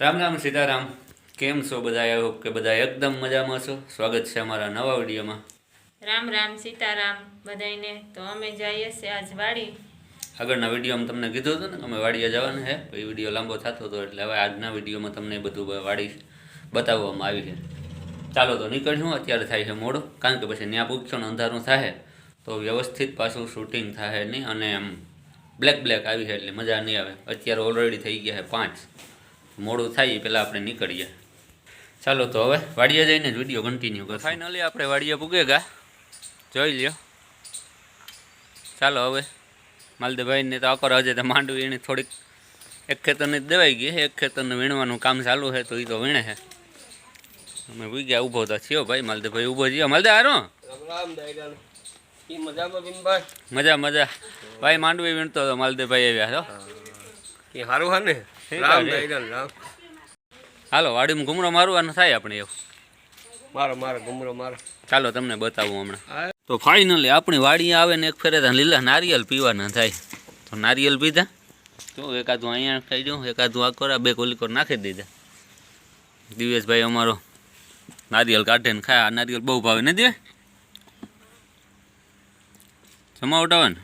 રામ રામ સીતારામ. કેમ છો બધા આઈ હોપ કે બધા એકદમ મજામાં છો. સ્વાગત છે અમારા નવા વિડીયોમાં. રામ રામ સીતારામ બધાને તો અમે જઈએ છીએ આજ વાડી. આગળના વિડીયોમાં તમને કીધું હતું ને અમે વાડીએ જવાના છે. એ વીડિયો લાંબો થતો હતો એટલે હવે આજના વિડીયોમાં તમને બધું વાડી બતાવવામાં આવી છે. ચાલો તો નીકળ્યું. અત્યારે થાય છે મોડું. કારણ કે પછી ત્યાં પૂછશો ને અંધારું થાય. તો વ્યવસ્થિત પાછું શૂટિંગ થાય નહીં. અને એમ બ્લેક બ્લેક આવી છે એટલે મજા નહીં આવે. અત્યારે ઓલરેડી થઈ ગયા છે પાંચ. મોડું થાય એ પહેલાં આપણે નીકળીએ. ચાલો તો હવે વાડીએ જઈને જ વીડિયો કન્ટિન્યુ કરો ફાઇનલી આપણે વાડીએ પૂગે ગા જોઈ લ્યો. ચાલો હવે. માલદેભાઈને તો આકર હજે તો માંડવી એને થોડીક એક ખેતરની જ દેવાઈ ગઈ છે. એક ખેતરને વીણવાનું કામ ચાલુ છે તો એ તો વીણે છે. અમે પૂગ્યા ઊભો તો થયો ભાઈ. માલદેભાઈ ઊભો થયો. માલદે હારો? મજા મજા. ભાઈ માંડવી વીણતો હતો માલદેભાઈ આવ્યા છો એ હારું હા ને? હાલો વાડીમાં ઘૂમરો મારવાનો થાય આપણે એવું? મારો મારો ગુમરો મારો. ચાલો તમને બતાવું હમણાં. તો ફાઇનલી આપણી વાડી આવે ને એક ફેરે લીલા નારિયેલ પીવાના થાય. તો નારિયેલ પીધા? તો એકાદું અહીંયા ખાઈ જાઉં એકાદું આ કોરા બે કોલીકોર નાખી દીધા. દિવેશભાઈ અમારો નારિયેલ કાઢે ને ખાય. આ નારિયેલ બહુ ભાવે ને દે જમાવટ આવે ને.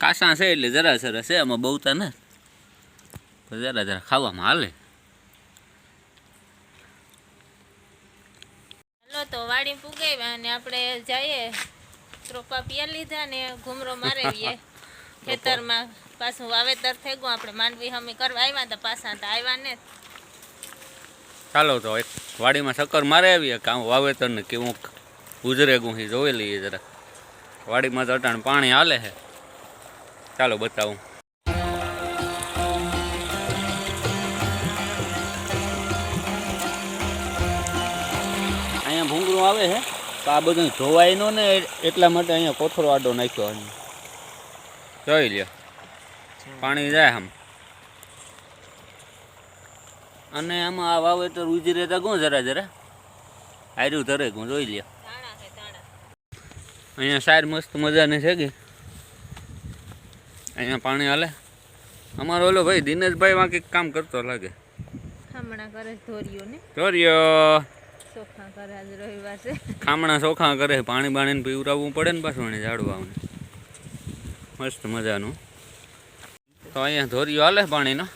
કાસા છે એટલે જરા જરા છે આમાં બહુતા ને. જરા જરા ખાવામાં હાલે હાલો તો વાડી પુગાવ્યા અને આપણે જઈએ. ત્રોપા પિયા લીધા ને ઘૂમરો મારેવીએ ખેતરમાં પાછું વાવેતર થઈ ગયું. આપણે માંડવી હમી કરવા આવ્યા હતા પાછા તો આવ્યા ને. ચાલો તો એક વાડીમાં ચક્કર મારે આવીએ કામ વાવેતર ને કેવું ગુજરે ગુહી જોઈ લઈએ જરા વાડીમાં તો અટાણ પાણી હાલે છે. ચાલો બતાવું. આવે છે તો આ બધું ધોવાય નો ને એટલા માટે અહીંયા કોથરો આડો નાખ્યો જોઈ લ્યો. પાણી જાય આમ. અને આમાં આ વાવેતર ઉજી રહેતા કોણ જરા જરા આર્યું ધરે કોણ જોઈ લ્યો. અહીંયા સાર મસ્ત મજાની છે કે? અહીંયા પાણી હાલે. અમારો ઓલો ભાઈ દિનેશભાઈ માં કંઈક કામ કરતો લાગે. હમણાં કરે ધોર્યું ને. ચોર્યો ચોખા ખામણા ચોખા કરે, પાણી બાણીને પીવરાવવું પડે ને પાછું એને મસ્ત મજાનું. તો અહીંયા ધોરિયો હાલે પાણીનો.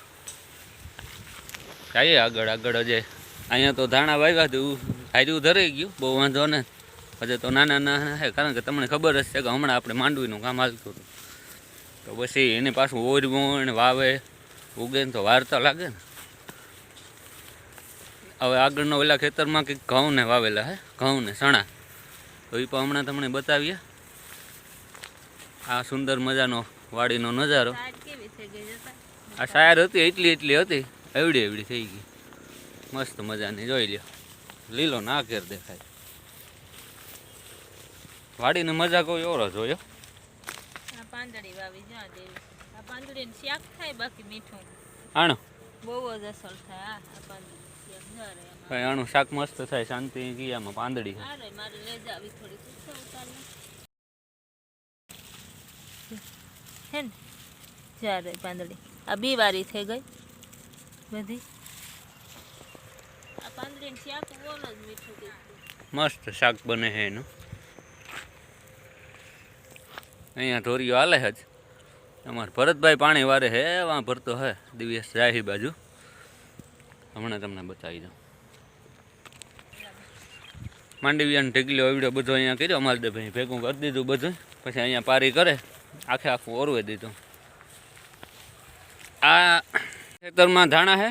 જઈએ આગળ આગળ હજે. અહીંયા તો ધાણા વાવ્યા હતું હાર્યું ધરાઈ ગયું, બહુ વાંધો ને. હજે તો નાના નાના છે, કારણ કે તમને ખબર જ છે કે હમણાં આપણે માંડવીનું કામ હાલતું હતું. તો પછી એને પાછું ઓરવું એને વાવે, ઉગે ને તો વાર લાગે ને. હવે આગળનો ઓલા ખેતરમાં કંઈક ઘઉંને વાવેલા હે ઘઉંને ચણા. તો એ પણ હમણાં તમને બતાવીએ. આ સુંદર મજાનો વાડીનો નજારો. આ શાયર હતી એટલી એટલી હતી. એવડી એવડી થઈ ગઈ. મસ્ત મજાની જોઈ લ્યો. લીલો ના ઘેર દેખાય. વાડીને મજા કોઈ ઓરો જોયો પાંદડી વાવી જ્યાં દેવી. આ પાંદડીનું શાક થાય બાકી મીઠું. આણો. બહુ જ અસર થાય આ પાંદડી. શાક ભાઈ આનું શાક મસ્ત થાય શાંતિ ગીયામાં પાંદડી. હે ને? જ્યારે પાંદડી. આ બી વારી થઈ ગઈ. બધી. આ પાંદડીને શાક બોલ જ મીઠું મસ્ત શાક બને છે એનું. અહીંયા ઢોરીઓ હાલે જ અમારે ભરતભાઈ પાણી વારે હે વાં ભરતો હે દિવ્યેશ જાય બાજુ. હમણાં તમને બતાવી દઉં. માંડવીયાનો ઢેકલીઓ એવડો બધો અહીંયા કર્યો. ભાઈ ભેગું કરી દીધું બધું. પછી અહીંયા પારી કરે. આખે આખું ઓરવે દીધું. આ ખેતરમાં ધાણા છે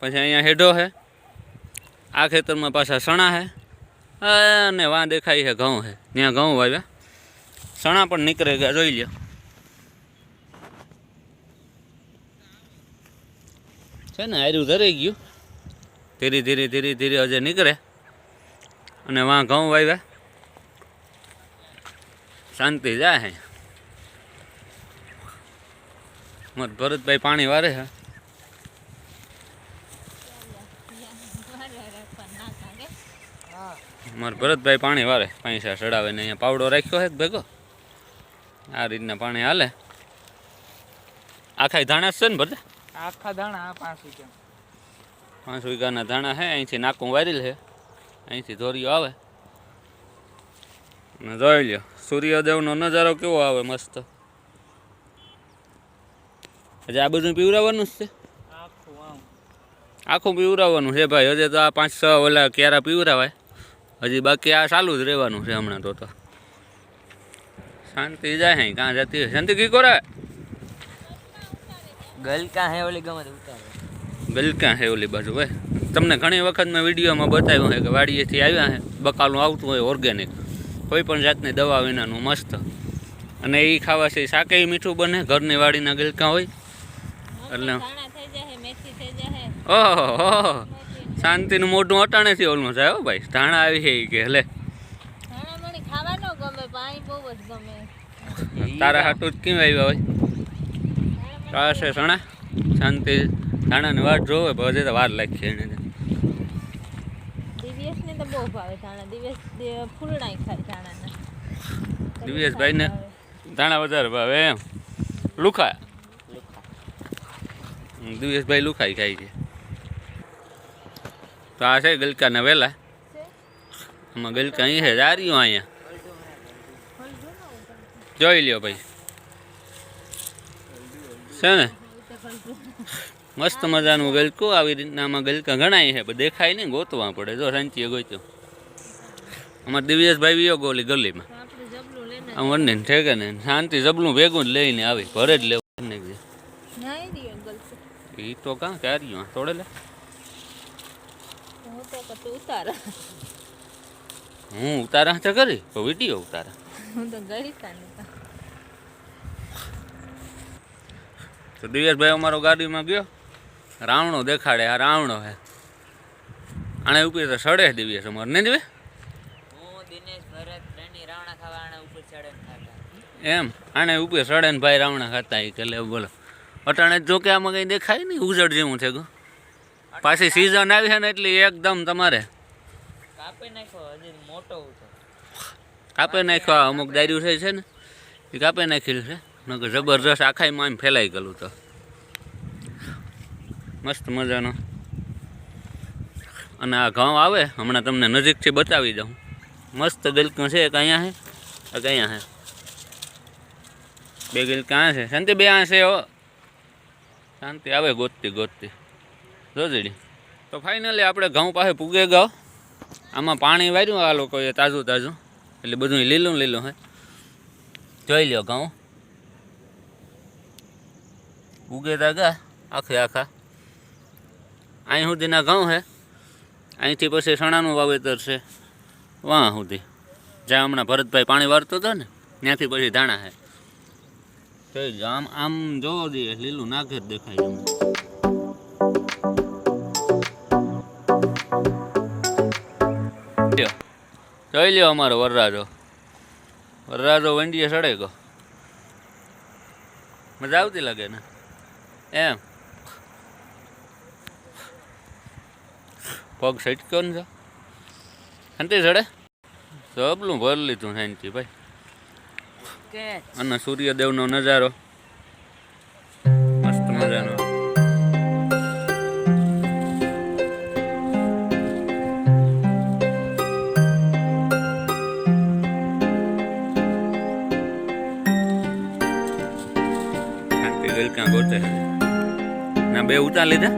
પછી અહીંયા હેઢો છે આ ખેતરમાં પાછા સણા છે અને વાં દેખાય છે ઘઉં છે ત્યાં ઘઉં વાવ્યા. સણા પણ નીકળે ગયા, જોઈ લ્યો. છે ને, આયરું ધરાઈ ગયું. ધીરે ધીરે ધીરે ધીરે હજે નીકળે. અને વાં ઘઉં વાવ્યા. શાંતિ જાય છે મત ભરતભાઈ પાણી વારે છે મારે ભરતભાઈ પાણી વારે. પૈસા ચડાવે ને અહીંયા પાવડો રાખ્યો છે ભેગો? આ રીતના પાણી હાલે. આખા ધાણા છે ને ભરતા આખા ધાણા પાંચ વીઘા પાંચ વીઘાના ધાણા છે અહીંથી નાકું વારેલ છે અહીંથી ધોરીઓ આવે. અને જોઈ લ્યો સૂર્યદેવનો નજારો કેવો આવે મસ્ત. હજી આ બધું પીવરાવવાનું જ છે? આખું પીવરાવવાનું છે ભાઈ હજી તો આ પાંચ છ ઓલા ક્યારા પીવરાવાય? હજી બાકી આ ચાલુ જ રહેવાનું છે હમણાં તો તો. શાંતિ જાય કાં જતી શાંતિ કી કરે? ગલકા હે ઓલી ગમે તે ગલકા ઓલી બાજુ ભાઈ તમને ઘણી વખત મેં વિડીયોમાં બતાવ્યું છે કે વાડીએથી આવ્યા છે બકાલું આવતું હોય ઓર્ગેનિક કોઈ પણ જાતની દવા વિનાનું મસ્ત. અને એ ખાવાથી શાકે મીઠું બને ઘરની વાડીના ગલકા હોય. એટલે ઓહો શાંતિનું મોઢું અટાણેથી ઓલું થાય હો ભાઈ. ધાણા આવી છે કે લે ધાણા મણી ખાવાનો ગમે પાણી બહુ જ ગમે. તારા હાટું જ કેમ આવ્યા હોય? આ છે સણા. શાંતિ. ધાણાની વાટ જોવે પણ તો વાર લાગશે એને. દિવ્યેશ તો બહુ ભાવે ધાણા. દિવ્યેશ દે- ખાય ધાણાના. દિવ્યેશભાઈને ધાણા વધારે ભાવે એમ. લુખા. દિવ્યેશભાઈ લુખાઈ ખાય છે. તો આ છે ગલકાના વેલા. આમાં ગલકા અહીં છે આ રહ્યું અહીંયા જોઈ લ્યો ભાઈ. છે ને? મસ્ત મજાનું ગલકું આવી રીતના આમાં ગલકા ઘણાય છે પણ દેખાય નહીં ગોતવા પડે. જો શાંતિએ ગોત્યો. અમારે દિવ્યેશભાઈ વિયો ગોલી ગલીમાં. આમ વંડે ઠેકે ને શાંતિ જબલું ભેગું જ લઈને આવી. ઘરે જ લેવું એ તો કાં ક્યાર્યું તોડે લે. ઉતાર. હું ઉતારા તો કરી? તો વીડિયો ઉતારા. હું તો ગઈ તો. દિવેશભાઈ અમારો ગાડીમાં ગયો. રાવણો દેખાડે આ રાવણો હે. આણે ઉપર તો સડે દિવ્યેશ અમારે નહીં દિવે હું દિનેશ રાવણા ખાવા આના ઉપર એમ સડે ને ભાઈ રાવણા ખાતા કે લે બોલો. અટાણે જો કે આમાં કંઈ દેખાય નહીં ઉજળ જેવું છે ગો. પાછી સિઝન આવી છે ને એટલે એકદમ તમારે. કાપી નાખ્યો હજી મોટો હતો કાપે નાખ્યો અમુક દાર્યું છે છે ને એ કાપે નાખેલું છે. નકર જબરજસ્ત આખાઈમાં એમ ફેલાઈ ગયેલું તો. મસ્ત મજાનો. અને આ ઘઉં આવે, હમણાં તમને નજીકથી બતાવી દઉં. મસ્ત ગલકું છે, એક અહીંયા છે, એક અહીંયા છે. બે ગલકા આ છે. શાંતિ બે આ છે શાંતિ આવે ગોતતી ગોતતી. જોજડી તો ફાઇનલી આપણે ઘઉં પાસે પૂગે ગયો. આમાં પાણી વાર્યું આ લોકોએ તાજું તાજું. એટલે બધું લીલું લીલું હે. જોઈ લ્યો ઘઉં. ઉગે તા ગા આખે. આખા અહીં સુધીના ઘઉં છે અહીંથી પછી સણાનું વાવેતર છે. વાં સુધી જ્યાં હમણાં ભરતભાઈ પાણી વારતો હતો ને, ત્યાંથી પછી ધાણા છે થઈ ગયો આમ આમ જોવો દઈએ લીલું નાખે જ દેખાય એમ. જોઈ લ્યો અમારો વરરાજો. વરરાજો વંડીએ સડે ગયો. મજા આવતી લાગે ને? એમ. પગ સટક્યો ને શાંતિ સડે. સબલું ભરી લીધું શાંતિ ભાઈ. અને સૂર્યદેવનો નજારો. મસ્ત મજાનો. બે ઉતાર લીધા.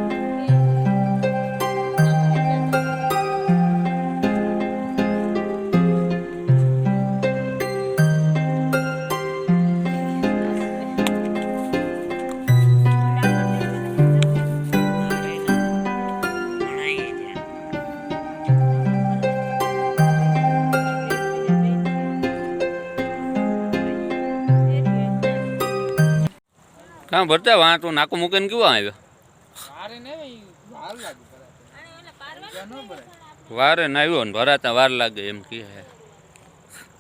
કાં ભરતા વાં તો નાકું મૂકીને કેવો આવ્યો? વારે નાવ્યો ને ભરાતા વાર લાગે એમ કહે.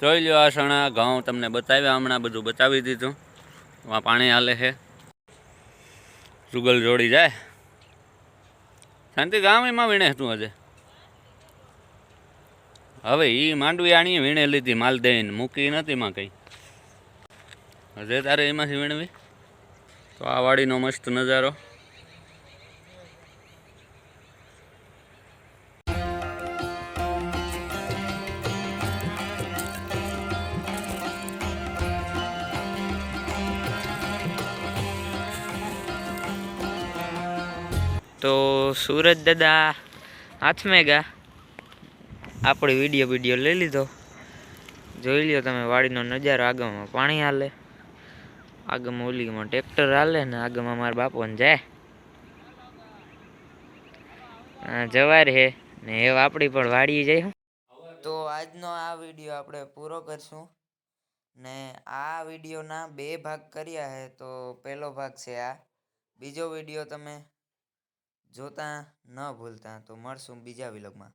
જોઈ લ્યો આસણા ઘઉં તમને બતાવ્યા, હમણાં બધું બતાવી દીધું. એમાં પાણી હાલે છે. જુગલ જોડી જાય. શાંતિ, ગામ એમાં વીણે તું હજે હવે એ માંડવી આણીએ વીણે લીધી, માલ દઈને મૂકી નથી એમાં કંઈ. હજે તારે એમાંથી વીણવી? તો આ વાડીનો મસ્ત નજારો. તો સુરજ દાદા હાથમે ગયા આપણે વીડિયો વીડિયો લઈ લીધો. જોઈ લ્યો તમે, વાડીનો નજારો. આગળમાં પાણી હાલે. આગમાં ઓલીમાં ટ્રેક્ટર હાલે ને આગળમાં મારા બાપોને જાય. જવાર હે ને એ આપણી પણ વાડી જાય તો આજનો આ વીડિયો આપણે પૂરો કરશું. ને આ વિડીયોના બે ભાગ કર્યા છે તો પહેલો ભાગ છે આ. બીજો વીડિયો તમે જોતા ન ભૂલતા તો મળશું બીજા વિલોગમાં.